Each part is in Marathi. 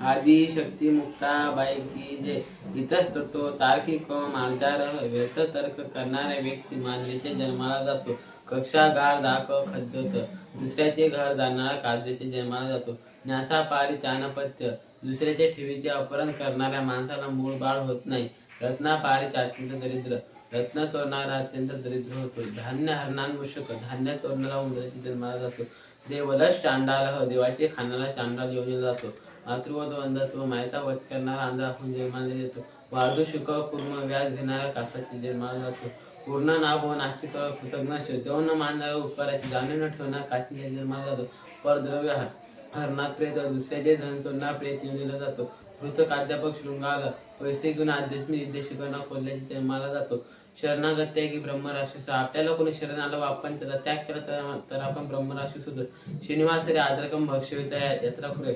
आदि शक्ती मुक्ताबाई की जे इतस्ततो तार्किक मार्जार व्यर्थ तर्क करणाऱ्या व्यक्ती मानवीच्या जन्माला जातो. कक्षा गार दाख खद्योत. दुसऱ्याचे घर जाणारा काजरीचे जन्माला जातो. न्यासा पारी चानपत्य दुसऱ्याच्या ठेवीचे अपहरण करणाऱ्या माणसाला मूळ बाळ होत नाही. रत्ना अत्यंत दरिद्र. रत्न चोरणारा अत्यंत दरिद्र होतो. धान्य हरणान मुशक धान्य चोरणारा उंदराचे जन्माला जातो. देवलश चांडाल देवाचे खाणारा चांडाल योजला जातो. मातृवध व मायता वध करणारा आंध्राहून जन्माला येतो वार्धू शुक कुर्म व्याज घेणारा कासाची जन्माला जातो. पूर्ण नाभ व नास्तिक कृतज्ञ असतो. देव न मानणारा उपकाराची जाणीव न ठेवणार काठी जन्माला जातो. परद्रव्य हर हरणात प्रेत दुसऱ्याचे धन चोरणार प्रेत येऊन दिला जातो. पृथक अध्यापक शृंगार पैसे घेऊन आध्यात्मिक विद्या खोलल्याची कोल्ह्याची जन्माला जातो. शरणागत्य की ब्रह्मराक्षस? आपल्याला कोणी शरण आलं आपण त्याचा त्याग केला तर तर आपण ब्रह्मराक्षस होतो. शनिवारी आद्रकम भक्ष्यविता यात्रा पुढे.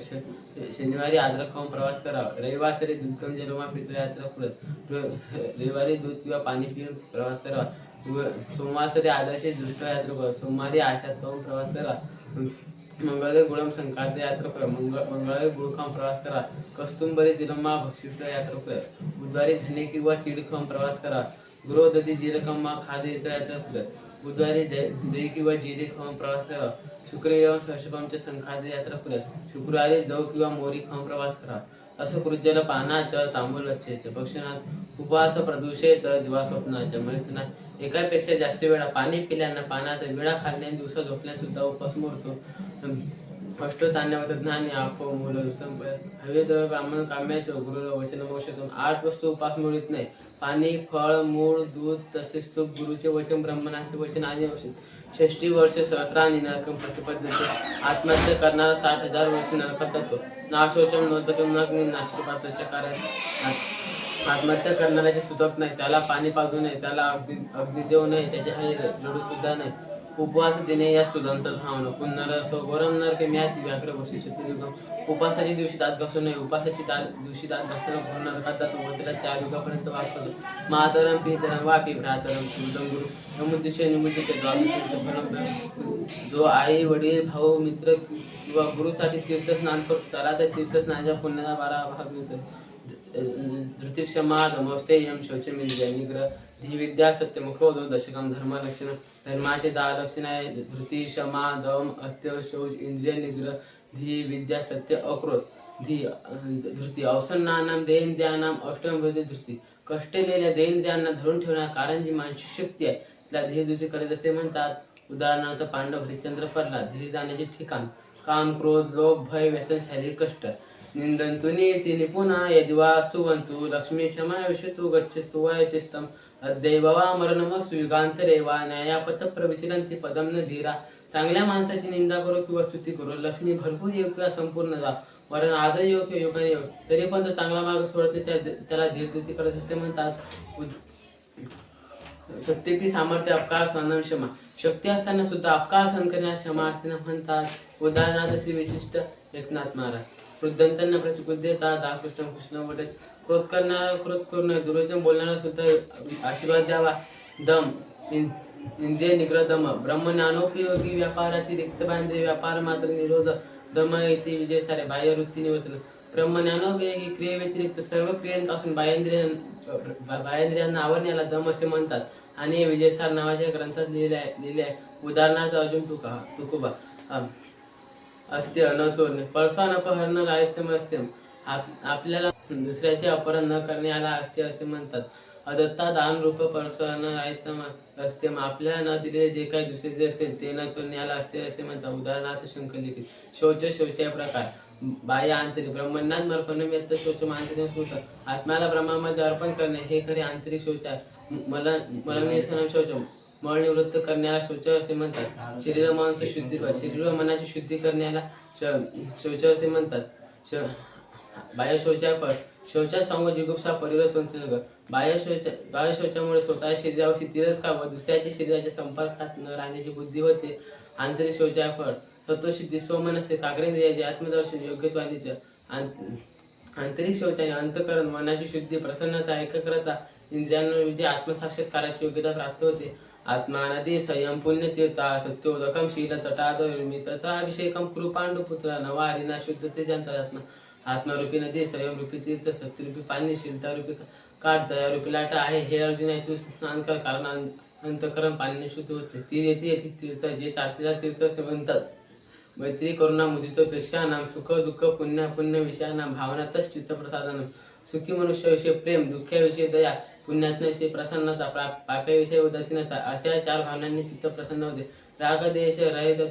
शनिवारी आद्रकम प्रवास करावा रविवारी दुधकम जलमा पितो यात्रा पुढे. रविवारी दूध किंवा पाणी पिऊन प्रवास करावा व सोमवारी आदर्श दुसरा यात्रा सोमवारी आशात पाहून प्रवास करा. मंगळवारी गुळम संकांत यात्रा प्रय मंगळ मंगळ गुळखाम प्रवास करा. कस्तुंबरी दिलम्मा भक्षित यात्रा प्रय बुधवारी धने किंवा तिडखम प्रवास करा. गुरुदती जिरकम्मा खाद यात्रा प्रय बुधवारी जय दही किंवा जिरे खाऊन प्रवास करा. शुक्रवार सर्षपमच्या संखात यात्रा प्रय शुक्रवारी जव किंवा मोरी खाऊन प्रवास करा. असं कृत्याला पानाचं तांबूल असते भक्षणात उपवास प्रदूषित दिवा स्वप्नाच्या मैथुना एकापेक्षा जास्त वेळा पाणी पिल्यानं पानात विळा खाल्ल्याने दिवसा झोपल्याने सुद्धा उपास मोडतो. अष्टोतान्य ज्ञानी आप मूल उत्तम हवे ब्राह्मण काम्याचे गुरु वचन आठ वस्तू उपास मिळत नाही पाणी फळ मूळ दूध तसेच तूप गुरुचे वचन ब्रह्मणाचे वचन आदी औषध षष्टी वर्ष सहस्रानी नरकम प्रतिपद्धती आत्महत्या करणारा साठ हजार वर्ष नरकात जातो नाशोचम नोदकम नग्न नाश्रपात्राच्या कार्यात आत्महत्या करणाऱ्याचे सुतक नाही त्याला पाणी पाजू नये त्याला अग्नि अग्नी देऊ नये त्याच्या हाली लढू सुद्धा नाही. उपवास देणे या सुदंत धावणं पुन्हा सो गोरम नर के म्याती व्याघ्र वशिष्ठ युगम उपासाच्या दिवशी दात घासू नये. उपासाची दात दिवशी दात घासताना पूर्ण नरकात जातो. चार युगापर्यंत वाचतो मातरम पितरम वापी भ्रातरम सुंदम गुरु. नमुद्दिश्य निमुद्दिश्य जो आई वडील भाऊ मित्र किंवा गुरुसाठी तीर्थस्नान करतो त्याला त्या तीर्थस्नानाच्या पुण्याचा बारा भाग मिळतो धृतिक्षमा दमोस्तेयम शौचमिंद्रिय निग्रह धी विद्या सत्यम दशकम धर्मलक्षण। धर्माचे दहा लक्षण आहे धृती क्षमा दम अस्त्य शौच इंद्रिय निग्रह धी विद्या सत्य अक्रोध। धी धृती अवसन्नानाम देहेंद्रियानाम अष्टमभूती धृती। कष्टलेल्या देहेंद्रियांना धरून ठेवणार कारण जी मानसिक शक्ती आहे। तिला धीरधृती करत असे म्हणतात। उदाहरणार्थ पांडव हरिश्चंद्र परला धीर जाण्याचे ठिकाण। काम क्रोध लोभ भय व्यसन शारीरिक कष्ट. निंदन्तु नीति निपुणा यदिवा स्तुवन्तु लक्ष्मी क्षमा विशतु गच्छतु वयतिस्तम अद्दैववा मरणमसु युगांतरे वा न्यायापथ प्रविचलन्ति पदम न धीरा। चांगल्या माणसाची निंदा करो किंवा स्तुती करो लक्ष्मी भरपूर येऊ किंवा संपूर्ण जा। वरण आदर येऊ किंवा योगाने येऊ तरी पण तो चांगला मार्ग सोडत नाही, त्या त्याला धीरधृती करत असते म्हणतात। सत्यपी सामर्थ्य अपकार सहन क्षमा। शक्ती असताना सुद्धा अपकार सहन करण्यास क्षमा असताना म्हणतात। उदाहरणार्थ श्री विशिष्ट एकनाथ महाराज। वृद्धांतना प्रतिकृत देता दा कृष्ण कृष्ण वडे क्रोध करणारा क्रोध करू नये दुर्वचन बोलणारा सुद्धा आशीर्वाद द्यावा. दम इन- इंद्रिय निग्रह दम. ब्रह्मज्ञानोपयोगी व्यापाराची रिक्त बांधे व्यापार मात्र निरोध. दम येथे विजय सारे. बाह्य वृत्ती निवर्तन ब्रह्मज्ञानोपयोगी क्रियेव्यतिरिक्त सर्व क्रियांपासून बाह्येंद्रिय बाह्येंद्रियांना आवरण्याला दम असे म्हणतात. आणि विजयसार नावाच्या ग्रंथात लिहिले आहे लिहिले आहे उदाहरणार्थ अजून तुका तुकोबा. असते न चोरणे परस्वान अपहरण राहित्यम असते आप- आपल्याला दुसऱ्याचे अपहरण न करणे याला असते असे म्हणतात. अदत्ता दान रूप परस्वान राहित्यम असते. आपल्याला न दिलेले जे काही दुसरे असेल ते न चोरणे याला असते असे म्हणतात. उदाहरणार्थ शंकर लिखित. शौच शौचा प्रकार. बाह्य आंतरिक ब्रह्मज्ञात मर्पण शौच आंतरिक आत्म्याला ब्रह्मामध्ये अर्पण करणे हे खरे आंतरिक शौच आहे. मला मलनिसनम शौच. मळ निवृत्त करण्याला शौच असे म्हणतात. शरीर मांस शुद्धी शरीर मनाची शुद्धी करण्याला शौच असे म्हणतात. बाह्य शौचा पर शौचा संग जिगुप्सा परिवार संसर्ग बाह्य शौच बाह्य शौचामुळे स्वतः शरीरावरची तिरस्कार व दुसऱ्याच्या शरीराच्या संपर्कात न राहण्याची बुद्धी होते. आंतरिक शौचाय फळ सत्वशुद्धी सोमनसे काग्रेंद्रियाचे आत्मदर्शन योग्यत्वादीचे आंतरिक शौचाने अंतकरण मनाची शुद्धी प्रसन्नता एकाग्रता इंद्रियांना विजय आत्मसाक्षात्काराची योग्यता प्राप्त होते. आत्मा नदी संयम पुण्यतीर्था सत्योदकम शील तटाद तथा अभिषेकम कृपांडुपुत्र नवा हरिना शुद्धतेच्या अंतरात्मा आत्मारूपी नदी स्वयं रूपी तीर्थ सत्यरूपी पाणी शीलतारूपी काठ दयारूपी लाटा आहे। हे अर्जुना तू स्नान कर कारण अंतकरण पाण्याने शुद्ध होते। तीर येते येते तीर्थ जे तारतीला तीर्थ असे म्हणतात। मैत्री करुणा मुदितोपेक्षा नाम सुख दुःख पुण्य पुण्य विषयानाम भावनातच चित्तप्रसादनम सुखी मनुष्याविषयी प्रेम दुःखाविषयी दया पुण्यात्मशी प्रसन्नता प्रा- पाप्याविषयी उदासीनता अशा चार भावनांनी चित्त प्रसन्न होते. राग देश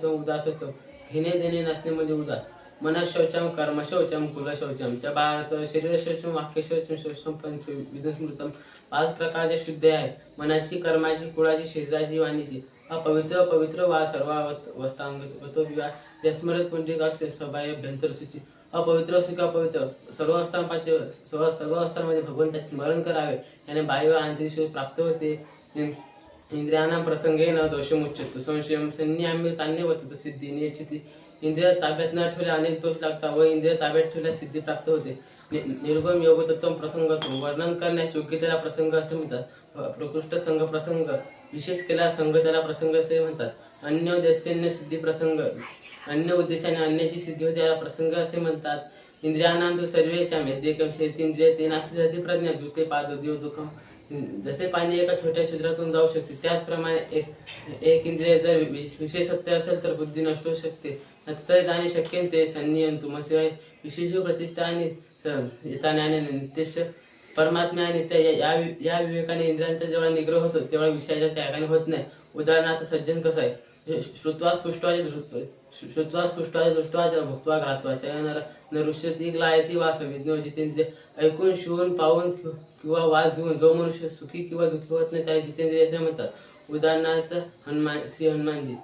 उदास होतो घेणे देणे नसणे म्हणजे उदास. मनशौचम कर्मशौचम कुलशौचम. शौचम त्या भारत शरीर वाक्यशौचम वाक्य शौचम पंच विधस्मृतम पाच प्रकारचे शुद्ध आहे मनाची कर्माची कुळाची शरीराची वाणीची. हा पवित्र पवित्र वा सर्व वस्तांग वतो विवाह यस्मरत पुंडिकाक्ष सभाय अभ्यंतर सूची अपवित्र असू किंवा पवित्र सर्व अवस्थांपाचे सर्व सर्व अवस्थांमध्ये भगवंताचे स्मरण करावे. याने बाह्य आंतरिक सुख प्राप्त होते. इं- प्रसंगे न दोषमुच्चतो संशयम संन्याम्य तान्य वर्तत सिद्धी नियचिती इंद्रिय ताब्यात न ठेवल्या अनेक दोष लागतात व इंद्रिय ताब्यात ठेवल्या सिद्धी प्राप्त होते. निर्गम योग तत्व प्रसंग वर्णन करण्यास योग्य त्याला प्रसंग असे म्हणतात. प्रकृष्ट संघ प्रसंग. विशेष केला संघ त्याला प्रसंग असे म्हणतात. अन्य उद्देशाने सिद्धी प्रसंग. अन्य उद्देशाने अन्याची सिद्धी होते याला प्रसंग असे म्हणतात. इंद्रियांना सर्वेशाम यद्येकम शेतींद्रिय ते नास्ती प्रज्ञा दुते पाद देव दुखम जसे पाणी एका छोट्या क्षेत्रातून जाऊ शकते त्याचप्रमाणे एक एक इंद्रिय जर विशेष सत्य असेल तर बुद्धी नष्ट होऊ शकते. तर आणि शक्य ते संनियन तुमशिवाय विशेष प्रतिष्ठा आणि स- येताने आणि परमात्मा आणि त्या या- या वि- या विवेकाने इंद्रियांचा जेवढा निग्रह होतो तेवढा विषयाच्या त्यागाने होत नाही. उदाहरणार्थ सज्जन कसं आहे? श्रुत्वा स्पृष्टवाचे धृत्व श्रुत्वा स्पृष्टवाचे दृष्टवाचे भुक्त्वा घातवाचे नर नरुष्यती लायती वास विज्ञ जितेंद्रिय ऐकून शिवून पाहून किंवा वास घेऊन जो मनुष्य सुखी किंवा दुःखी होत नाही त्याला जितेंद्रिय असे म्हणतात. उदाहरणार्थ हनुमान श्री हनुमानजी.